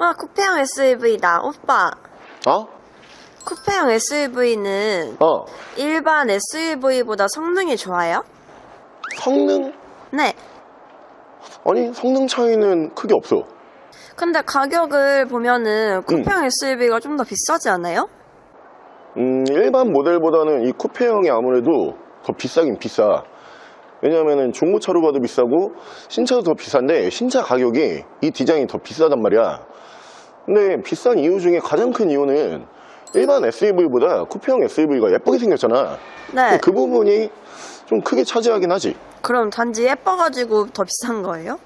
와, 쿠페형 SUV다. 오빠, 어? 쿠페형 SUV는 어. 일반 SUV보다 성능이 좋아요? 성능? 네. 아니, 성능 차이는 크게 없어. 근데 가격을 보면은 쿠페형 SUV가 좀 더 비싸지 않아요? 음, 일반 모델보다는 이 쿠페형이 아무래도 더 비싸긴 비싸. 왜냐면은 중고차로 가도 비싸고 신차도 더 비싼데 신차 가격이 이 디자인이 더 비싸단 말이야. 근데 비싼 이유 중에 가장 큰 이유는 일반 SUV보다 쿠페형 SUV가 예쁘게 생겼잖아. 네. 그 부분이 좀 크게 차지하긴 하지. 그럼 단지 예뻐가지고 더 비싼 거예요?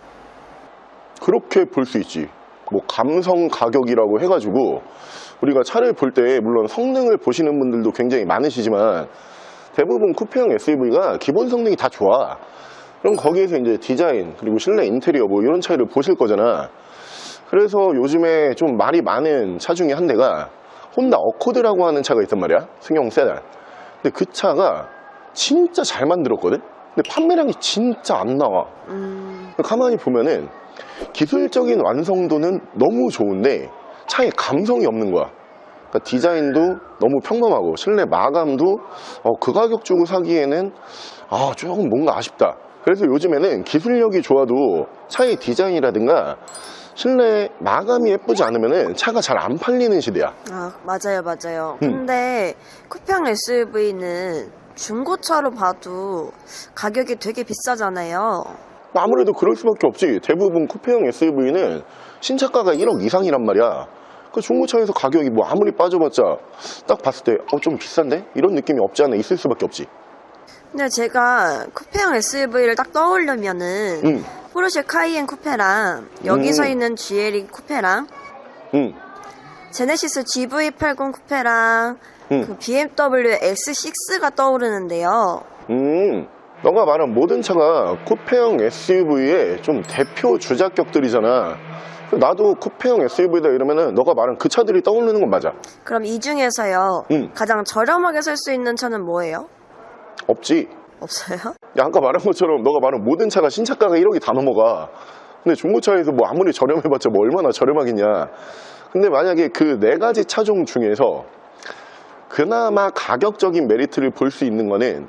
그렇게 볼 수 있지. 뭐 감성 가격이라고 해가지고 우리가 차를 볼 때 물론 성능을 보시는 분들도 굉장히 많으시지만 대부분 쿠페형 SUV가 기본 성능이 다 좋아. 그럼 거기에서 이제 디자인 그리고 실내 인테리어 뭐 이런 차이를 보실 거잖아. 그래서 요즘에 좀 말이 많은 차 중에 한 대가 혼다 어코드라고 하는 차가 있단 말이야. 승용 세단. 근데 그 차가 진짜 잘 만들었거든. 근데 판매량이 진짜 안 나와. 음, 가만히 보면은 기술적인 완성도는 너무 좋은데 차에 감성이 없는 거야. 그러니까 디자인도 너무 평범하고 실내 마감도 어, 그 가격 주고 사기에는 아 조금 뭔가 아쉽다. 그래서 요즘에는 기술력이 좋아도 차의 디자인이라든가 실내 마감이 예쁘지 않으면은 차가 잘 안 팔리는 시대야. 아, 맞아요, 맞아요. 음. 근데 쿠페형 SUV는 중고차로 봐도 가격이 되게 비싸잖아요. 아무래도 그럴 수밖에 없지. 대부분 쿠페형 SUV는 신차가가 1억 이상이란 말이야. 그 중고차에서 가격이 뭐 아무리 빠져봤자 딱 봤을 때 어 좀 비싼데? 이런 느낌이 없지 않아 있을 수밖에 없지. 근데 제가 쿠페형 SUV를 딱 떠올려면은 응, 포르쉐 카이엔 쿠페랑 여기서 음. 있는 GLE 쿠페랑 응, 제네시스 GV80 쿠페랑 응. 그 BMW X6가 떠오르는데요. 음. 너가 말한 모든 차가 쿠페형 SUV의 좀 대표 주작격들이잖아. 나도 쿠페형 SUV다 이러면은 너가 말한 그 차들이 떠오르는 건 맞아. 그럼 이 중에서요. 음. 가장 저렴하게 살 수 있는 차는 뭐예요? 없지. 없어요? 야, 아까 말한 것처럼 너가 말한 모든 차가 신차가가 1억이 다 넘어가. 근데 중고차에서 뭐 아무리 저렴해봤자 뭐 얼마나 저렴하겠냐. 근데 만약에 그 네 가지 차종 중에서 그나마 가격적인 메리트를 볼 수 있는 거는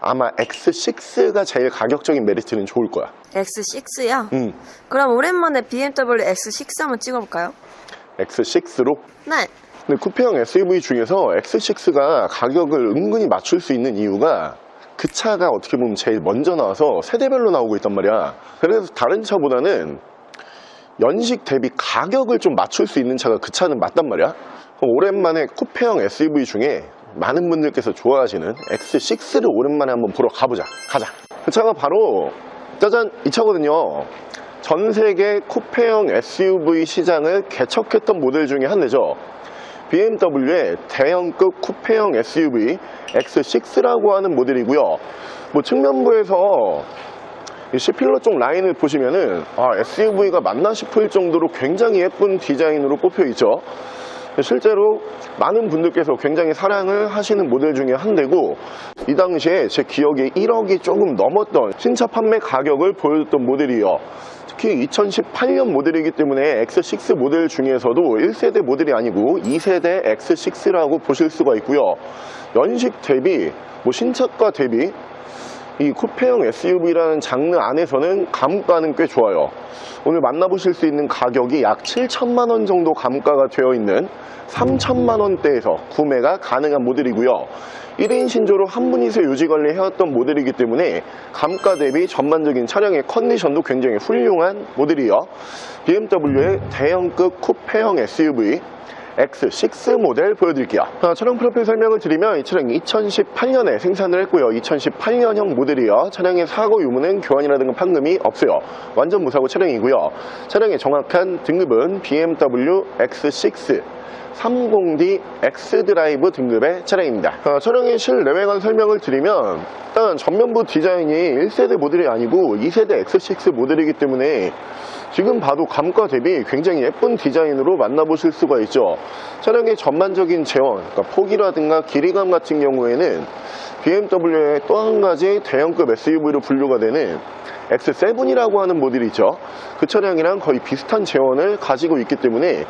아마 X6가 제일 가격적인 메리트는 좋을 거야. X6요? 음, 그럼 오랜만에 BMW X6 한번 찍어볼까요? X6로. 네. 근데 쿠페형 SUV 중에서 X6가 가격을 은근히 맞출 수 있는 이유가 그 차가 어떻게 보면 제일 먼저 나와서 세대별로 나오고 있단 말이야. 그래서 다른 차보다는 연식 대비 가격을 좀 맞출 수 있는 차가 그 차는 맞단 말이야. 오랜만에 쿠페형 SUV 중에 많은 분들께서 좋아하시는 X6를 오랜만에 한번 보러 가보자. 가자. 그 차가 바로 짜잔 이 차거든요. 전 세계 쿠페형 SUV 시장을 개척했던 모델 중에 한 대죠. BMW의 대형급 쿠페형 SUV X6라고 하는 모델이고요. 뭐 측면부에서 이 C필러 쪽 라인을 보시면은 아, SUV가 맞나 싶을 정도로 굉장히 예쁜 디자인으로 꼽혀 있죠. 실제로 많은 분들께서 굉장히 사랑을 하시는 모델 중에 한 대고 이 당시에 제 기억에 1억이 조금 넘었던 신차 판매 가격을 보여줬던 모델이요. 특히 2018년 모델이기 때문에 X6 모델 중에서도 1세대 모델이 아니고 2세대 X6라고 보실 수가 있고요. 연식 대비, 뭐 신차가 대비 이 쿠페형 SUV라는 장르 안에서는 감가는 꽤 좋아요. 오늘 만나보실 수 있는 가격이 약 7천만 원 정도 감가가 되어 있는 3천만 원대에서 구매가 가능한 모델이고요. 1인 신조로 한 분이서 유지 관리 해왔던 모델이기 때문에 감가 대비 전반적인 차량의 컨디션도 굉장히 훌륭한 모델이요. BMW의 대형급 쿠페형 SUV X6 모델 보여드릴게요. 자, 차량 프로필 설명을 드리면 이 차량이 2018년에 생산을 했고요. 2018년형 모델이요. 차량의 사고 유무는 교환이라든가 판금이 없어요. 완전 무사고 차량이고요. 차량의 정확한 등급은 BMW X6 30D X드라이브 등급의 차량입니다. 어, 차량의 실내외관 설명을 드리면 일단 전면부 디자인이 1세대 모델이 아니고 2세대 X6 모델이기 때문에 지금 봐도 감가 대비 굉장히 예쁜 디자인으로 만나보실 수가 있죠. 차량의 전반적인 제원, 그러니까 폭이라든가 길이감 같은 경우에는 BMW의 또 한 가지 대형급 SUV로 분류가 되는 X7이라고 하는 모델이 있죠. 그 차량이랑 거의 비슷한 재원을 가지고 있기 때문에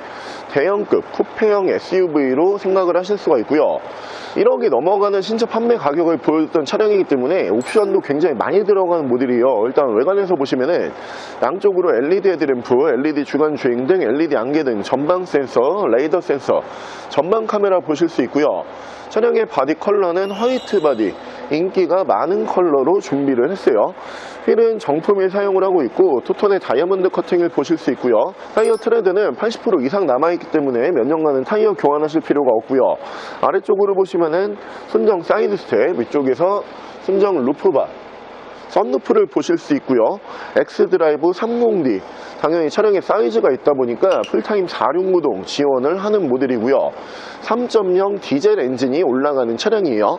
대형급 쿠페형 SUV로 생각을 하실 수가 있고요. 1억이 넘어가는 신차 판매 가격을 보였던 차량이기 때문에 옵션도 굉장히 많이 들어가는 모델이에요. 일단 외관에서 보시면은 양쪽으로 LED 헤드램프, LED 주간 주행 등, LED 안개 등, 전방 센서, 레이더 센서, 전방 카메라 보실 수 있고요. 차량의 바디 컬러는 화이트 바디, 인기가 많은 컬러로 준비를 했어요. 휠은 정품을 사용을 하고 있고 토톤의 다이아몬드 커팅을 보실 수 있고요. 타이어 트레드는 80% 이상 남아있기 때문에 몇 년간은 타이어 교환하실 필요가 없고요. 아래쪽으로 보시면은 순정 사이드 스텝, 위쪽에서 순정 루프바, 썬루프를 보실 수 있고요. X드라이브 30D 당연히 차량의 사이즈가 있다 보니까 풀타임 4륜구동 지원을 하는 모델이고요. 3.0 디젤 엔진이 올라가는 차량이에요.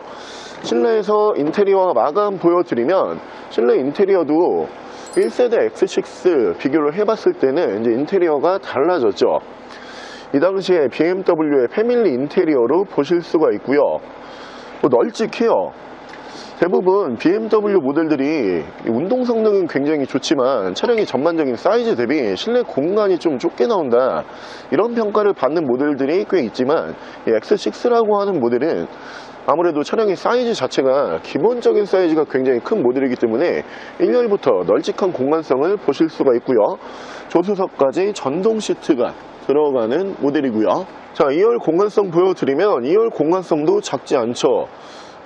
실내에서 인테리어 마감 보여드리면 실내 인테리어도 1세대 X6 비교를 해봤을 때는 이제 인테리어가 달라졌죠. 이 당시에 BMW의 패밀리 인테리어로 보실 수가 있고요. 뭐 널찍해요. 대부분 BMW 모델들이 운동 성능은 굉장히 좋지만 차량의 전반적인 사이즈 대비 실내 공간이 좀 좁게 나온다. 이런 평가를 받는 모델들이 꽤 있지만 이 X6라고 하는 모델은 아무래도 차량의 사이즈 자체가 기본적인 사이즈가 굉장히 큰 모델이기 때문에 1열부터 널찍한 공간성을 보실 수가 있고요. 조수석까지 전동 시트가 들어가는 모델이고요. 자 2열 공간성 보여드리면 2열 공간성도 작지 않죠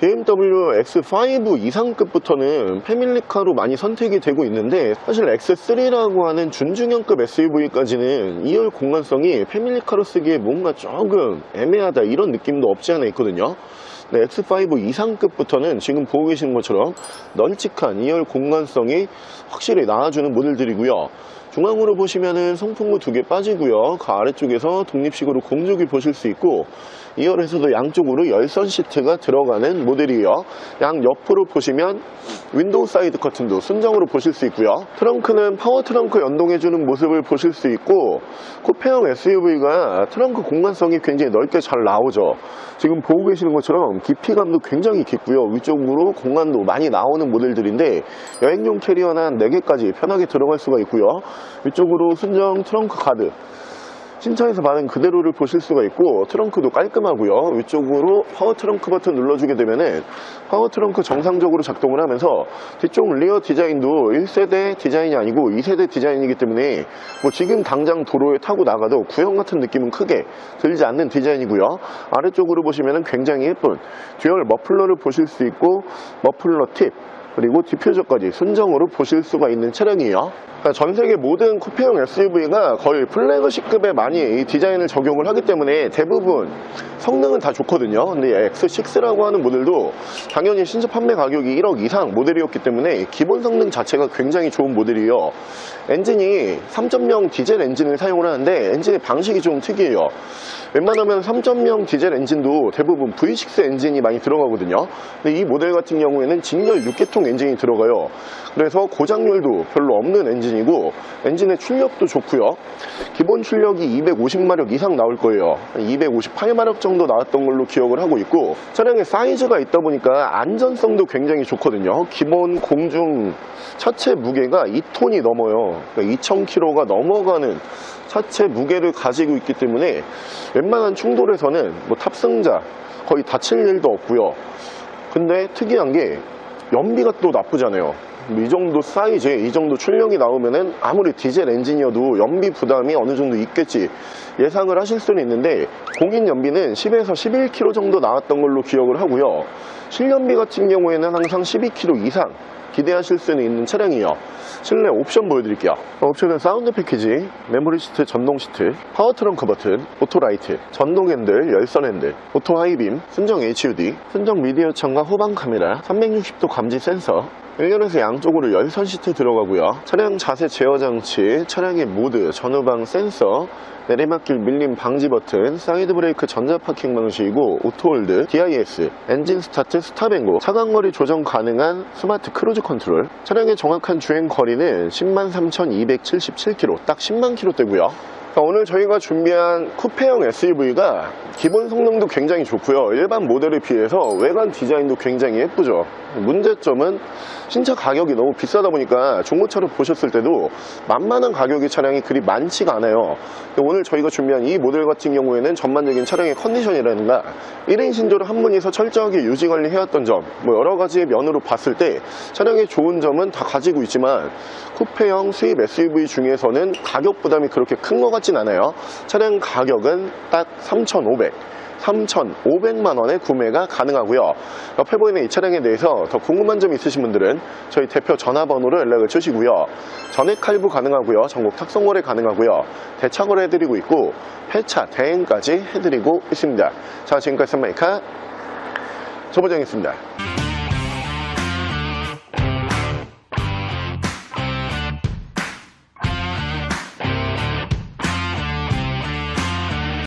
BMW X5 이상급부터는 패밀리카로 많이 선택이 되고 있는데 사실 X3라고 하는 준중형급 SUV까지는 2열 공간성이 패밀리카로 쓰기에 뭔가 조금 애매하다 이런 느낌도 없지 않아 있거든요. 네, X5 이상급부터는 지금 보고 계시는 것처럼 널찍한 2열 공간성이 확실히 나와주는 모델들이고요. 중앙으로 보시면은 송풍구 두 개 빠지고요. 그 아래쪽에서 독립식으로 공조기 보실 수 있고 2열에서도 양쪽으로 열선 시트가 들어가는 모델이에요. 양 옆으로 보시면 윈도우 사이드 커튼도 순정으로 보실 수 있고요. 트렁크는 파워 트렁크 연동해주는 모습을 보실 수 있고 쿠페형 SUV가 트렁크 공간성이 굉장히 넓게 잘 나오죠. 지금 보고 계시는 것처럼 깊이감도 굉장히 깊고요. 위쪽으로 공간도 많이 나오는 모델들인데 여행용 캐리어는 한 4개까지 편하게 들어갈 수가 있고요. 위쪽으로 순정 트렁크 가드 신차에서 받은 그대로를 보실 수가 있고 트렁크도 깔끔하고요. 위쪽으로 파워 트렁크 버튼 눌러주게 되면은 파워 트렁크 정상적으로 작동을 하면서 뒤쪽 리어 디자인도 1세대 디자인이 아니고 2세대 디자인이기 때문에 뭐 지금 당장 도로에 타고 나가도 구형 같은 느낌은 크게 들지 않는 디자인이고요. 아래쪽으로 보시면은 굉장히 예쁜 듀얼 머플러를 보실 수 있고 머플러 팁 그리고 디퓨저까지 순정으로 보실 수가 있는 차량이에요. 그러니까 전 세계 모든 쿠페형 SUV가 거의 플래그십급에 많이 이 디자인을 적용을 하기 때문에 대부분 성능은 다 좋거든요. 근데 X6라고 하는 모델도 당연히 신차 판매 가격이 1억 이상 모델이었기 때문에 기본 성능 자체가 굉장히 좋은 모델이에요. 엔진이 3.0 디젤 엔진을 사용을 하는데 엔진의 방식이 좀 특이해요. 웬만하면 3.0 디젤 엔진도 대부분 V6 엔진이 많이 들어가거든요. 근데 이 모델 같은 경우에는 직렬 6개통 엔진이 들어가요. 그래서 고장률도 별로 없는 엔진이고 엔진의 출력도 좋고요. 기본 출력이 250마력 이상 나올 거예요. 258마력 정도 나왔던 걸로 기억을 하고 있고 차량의 사이즈가 있다 보니까 안전성도 굉장히 좋거든요. 기본 공중 차체 무게가 2톤이 넘어요. 그러니까 2,000kg가 넘어가는 차체 무게를 가지고 있기 때문에 웬만한 충돌에서는 뭐 탑승자 거의 다칠 일도 없고요. 근데 특이한 게 연비가 또 나쁘잖아요. 이 정도 사이즈에 이 정도 출력이 나오면은 아무리 디젤 엔진이어도 연비 부담이 어느 정도 있겠지 예상을 하실 수는 있는데 공인 연비는 10에서 11km 정도 나왔던 걸로 기억을 하고요. 실연비 같은 경우에는 항상 12km 이상 기대하실 수는 있는 차량이에요. 실내 옵션 보여드릴게요. 옵션은 사운드 패키지, 메모리 시트, 전동 시트, 파워 트렁크 버튼, 오토 라이트, 전동 핸들, 열선 핸들, 오토 하이빔, 순정 HUD, 순정 미디어 창과 후방 카메라, 360도 감지 센서, 1열에서 양쪽으로 열선 시트 들어가고요. 차량 자세 제어 장치, 차량의 모드, 전후방 센서, 내리막길 밀림 방지 버튼, 사이드 브레이크 전자 파킹 방식이고 오토홀드, DIS, 엔진 스타트 스탑앤고, 차간거리 조정 가능한 스마트 크루즈 컨트롤. 차량의 정확한 주행 거리는 103,277km, 딱 10만 km대고요. 자, 오늘 저희가 준비한 쿠페형 SUV가 기본 성능도 굉장히 좋고요. 일반 모델에 비해서 외관 디자인도 굉장히 예쁘죠. 문제점은 신차 가격이 너무 비싸다 보니까 중고차로 보셨을 때도 만만한 가격의 차량이 그리 많지가 않아요. 오늘 저희가 준비한 이 모델 같은 경우에는 전반적인 차량의 컨디션이라든가 1인 신조를 한 분이서 철저하게 유지 관리해왔던 점, 뭐 여러 가지의 면으로 봤을 때 차량의 좋은 점은 다 가지고 있지만 쿠페형 수입 SUV 중에서는 가격 부담이 그렇게 큰것 같진 않아요. 차량 가격은 딱 3,500. 3,500만 원에 구매가 가능하고요. 옆에 보이는 이 차량에 대해서 더 궁금한 점 있으신 분들은 저희 대표 전화번호로 연락을 주시고요. 전액 할부 가능하고요. 전국 탁송 거래 가능하고요. 대차 거래 해드리고 있고 폐차 대행까지 해드리고 있습니다. 자 지금까지 선마이카 조보정이었습니다.